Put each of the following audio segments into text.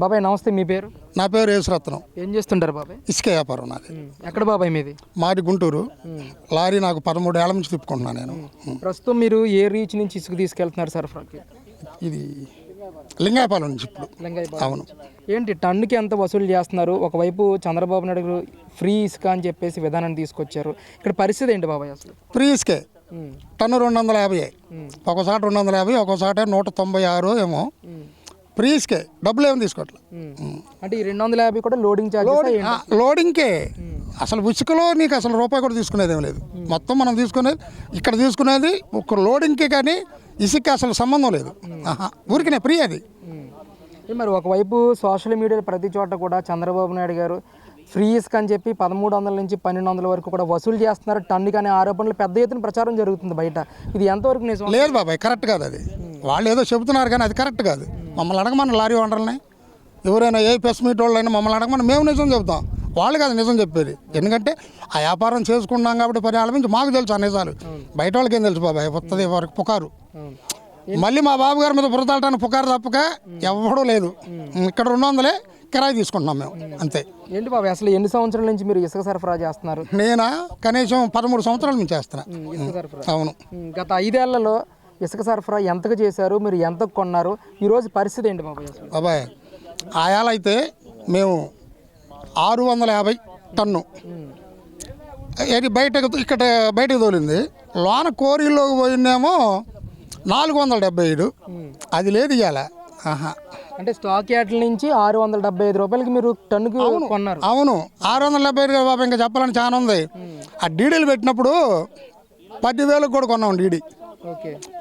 బాబాయ్ నమస్తే మీ పేరు? నా పేరు యేసురత్నం. ఏం చేస్తుంటారు బాబాయ్? ఇసుక వ్యాపారం నాది. ఎక్కడ బాబాయ్ మీది? మాది గుంటూరు. లారీ నాకు పదమూడు ఏళ్ళ నుంచి తిప్పుకుంటున్నాను నేను. ప్రస్తుతం మీరు ఏ రీచ్ నుంచి ఇసుక తీసుకెళ్తున్నారు సరఫరాకి ఇది లింగాయపాలెం నుంచి ఇప్పుడు. అవును. ఏంటి టన్నుకి ఎంత వసూలు చేస్తున్నారు? ఒకవైపు చంద్రబాబు నాయుడు గారు ఫ్రీ ఇసుక అని చెప్పేసి విధానాన్ని తీసుకొచ్చారు. ఇక్కడ పరిస్థితి ఏంటి బాబాయ్ అసలు? ఫ్రీ ఇసుకే. టన్ను రెండు వందల యాభై. ఒకసారి రెండు వందల యాభై ఒకసారి నూట తొంభై ఆరు ఏమో. ఉమ్, ఫ్రీ ఇసుకే డబ్బులు ఏమి తీసుకోవట్లే. అంటే ఈ రెండు వందల యాభై కూడా లోడింగ్ ఆ, లోడింగ్కే. అసలు ఉసుకలో నీకు అసలు రూపాయి కూడా తీసుకునేది ఏం లేదు. మొత్తం మనం తీసుకునేది ఇక్కడ తీసుకునేది ఒక లోడింగ్కే కానీ ఇసుక అసలు సంబంధం లేదు. ఊరికనే ఫ్రీ అది. మరి ఒకవైపు సోషల్ మీడియాలో ప్రతి చోట కూడా చంద్రబాబు నాయుడు గారు ఫ్రీ ఇసుక అని చెప్పి పదమూడు వందల నుంచి పన్నెండు వందల వరకు కూడా వసూలు చేస్తున్నారు. టన్నుకి అనే ఆరోపణలు పెద్ద ఎత్తున ప్రచారం జరుగుతుంది బయట. ఇది ఎంతవరకు నిజం? లేదు బాబాయ్ కరెక్ట్ కాదు అది. వాళ్ళు ఏదో చెబుతున్నారు కానీ అది కరెక్ట్ కాదు. మమ్మల్ని అడగమని లారీ ఓనర్లని. ఎవరైనా ఏ ప్రెస్ మీట్ వాళ్ళైనా మమ్మల్ని అడగమని. మేము నిజం చెబుతాం. వాళ్ళు కాదు నిజం చెప్పేది. ఎందుకంటే ఆ వ్యాపారం చేసుకున్నాం కాబట్టి ఏళ్ళ నుంచి మాకు తెలుసు ఆ నిజాలు. బయట వాళ్ళకి ఏం తెలుసు బాబాయ్ వస్తుంది వరకు పుకారు. మళ్ళీ మా బాబు గారి మీద బురదలటానికి పుకారు తప్పక ఎవడూ లేదు. ఇక్కడ రెండు వందలే కిరాయి తీసుకుంటున్నాం మేము. అంతే. ఏంటి బాబు అసలు ఎన్ని సంవత్సరాల నుంచి మీరు ఇసుక సరఫరా చేస్తున్నారు? నేనా? కనీసం పదమూడు సంవత్సరాల నుంచి చేస్తున్నా. అవును. గత ఐదేళ్ళలో ఇసుక సరఫరా ఎంతకు చేశారు? మీరు ఎంతకు కొన్నారు? ఈ రోజు పరిస్థితి ఏంటి బాబాయ్ అసలు బాబాయ్ ఆయాలు అయితే మేము ఆరు వందల యాభై టన్ను. ఇది బయటకు ఇక్కడ బయటకు తోలింది. లోన కోరిలోకి పోయిందేమో నాలుగు వందల డెబ్బై ఐదు. ఉమ్. అది లేదు ఇవాళ ఆహా. అంటే స్టాక్ యార్డ్ల నుంచి ఆరు వందల డెబ్బై ఐదు రూపాయలకి మీరు టన్నుకు కొన్నారు. అవును. ఆరు వందల డెబ్బై ఐదు బాబా ఇంకా చెప్పాలని చాలా ఉంది. ఆ డీడీలు పెట్టినప్పుడు పదివేలకు కూడా కొన్నాం డీడీ.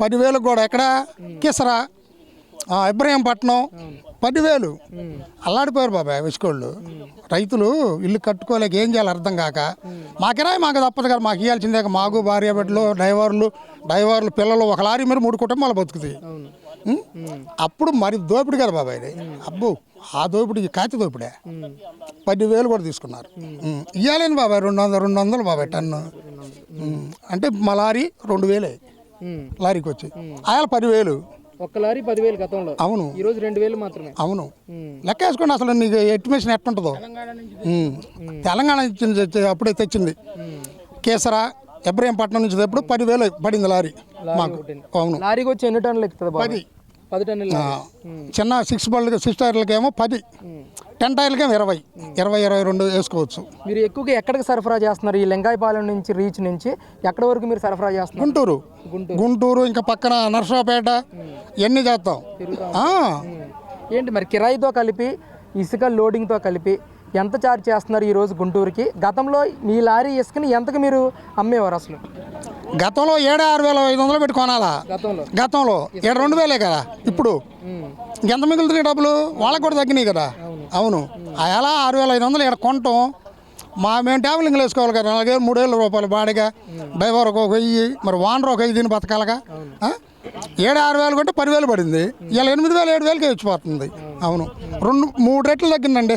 పదివేలకు కూడా ఎక్కడ? కిసరా? ఇబ్రహీంపట్నం. పదివేలు. అల్లాడిపోయారు బాబాయ్ విసుకోళ్ళు రైతులు ఇల్లు కట్టుకోలేక ఏం చేయాలి అర్థం కాక మా కిరాయి మాకు తప్పదు కదా మాకు ఇవ్వాల్సిందే. మాకు భార్య బిడ్డలు డ్రైవర్లు డ్రైవర్లు పిల్లలు ఒక లారీ మీద మూడు కుటుంబాలు బతుకుతాయి? అప్పుడు మరి దోపిడి కదా బాబాయ్ ఇది. అబ్బో ఆ దోపిడి కాచి దోపిడే. పదివేలు కూడా తీసుకున్నారు. ఇవ్వాలేను బాబాయ్ రెండు వందలు రెండు వందలు బాబాయ్ టన్ను. అంటే మా లారీ రెండు వేలే. లారీకి వచ్చి ఆయన పదివేలు. ఒక్క లారీ పదివేలు గతంలో. అవును. ఈ రోజు రెండు వేలు మాత్రమే. అవును. లెక్క వేసుకోండి అసలు నీకు ఎస్టిమేషన్ ఎట్టుంటుందో. తెలంగాణ ఇచ్చింది తెచ్చి- అప్పుడే తెచ్చింది. కేసరా ఎబ్రహీంపట్నం నుంచి తెప్పుడు పదివేలు పడింది లారీ. మాకు. అవును. లారీకి వచ్చి ఎన్ని టన్నులు ఎక్కుతుంది పది. పది టన్నులు చిన్న సిక్స్ బళ్ళకి సిక్స్ టైర్లకేమో పది. టెన్ టైర్లకేమో ఇరవై. ఇరవై ఇరవై రెండు వేసుకోవచ్చు. మీరు ఎక్కువగా ఎక్కడికి సరఫరా చేస్తున్నారు? ఈ లింగాయపాలెం నుంచి రీచ్ నుంచి ఎక్కడి వరకు మీరు సరఫరా చేస్తున్నారు? గుంటూరు. గుంటూరు. ఇంకా పక్కన నర్సరావుపేట ఇవన్నీ చేస్తాం. ఏంటి మరి కిరాయితో కలిపి ఇసుక లోడింగ్తో కలిపి ఎంత ఛార్జ్ చేస్తున్నారు ఈ రోజు గుంటూరుకి? గతంలో మీ లారీ ఇసుకని ఎంతకు మీరు అమ్మేవారు అసలు? గతంలో ఏడు ఆరు వేల ఐదు వందలు పెట్టి కొనాలా? గతంలో. ఏడు రెండు వేలే కదా? ఇప్పుడు. ఇంకెంత మిగులుతున్నాయి డబ్బులు? వాళ్ళకి కూడా తగ్గినాయి కదా? అవును. అలా ఆరు వేల ఐదు వందలు ఇక్కడ కొనటం మా మేము ట్యాబ్లింగ్లు వేసుకోవాలి కదా? అలాగే మూడు వేల రూపాయలు బాడిగా. డ్రైవర్ ఒక వెయ్యి మరి వానర్ ఒక వెయ్యి బతకాలగా? ఏడు ఆరు వేలు కొంటే పదివేలు పడింది. ఇలా ఎనిమిది వేలు ఏడు వేలకి వచ్చిపోతుంది. అవును. రెండు మూడు రెట్లు తగ్గిందండి.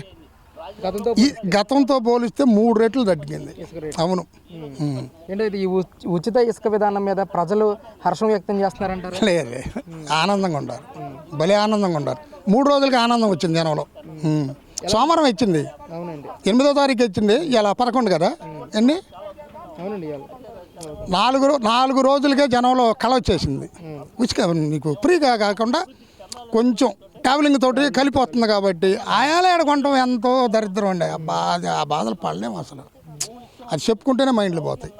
ఈ గతంతో పోలిస్తే మూడు రెట్లు తగ్గింది. అవును. ఈ ఉచ్- ఉచిత ఇసుక విధానం మీద ప్రజలు హర్షం వ్యక్తం చేస్తున్నారంటారు? లేదు లేదు. ఆనందంగా ఉండారు. భలే ఆనందంగా ఉండారు. మూడు రోజులకి ఆనందం వచ్చింది జనంలో. సోమవారం ఇచ్చింది. అవునండి. ఎనిమిదో తారీఖు ఇచ్చింది. ఇలా పదకొండు కదా? ఎన్ని? నాలుగు నాలుగు రోజులకే జనంలో కళ వచ్చేసింది. ఉచిక నీకు ఫ్రీగా కాకుండా కొంచెం ట్రావెలింగ్ తోటి కలిపి వస్తుంది కాబట్టి ఆయాలు కొనటం ఎంతో దరిద్రం అండి. ఆ బాధ ఆ బాధలు పడలేము అసలు. అది చెప్పుకుంటేనే మైండ్లో పోతాయి.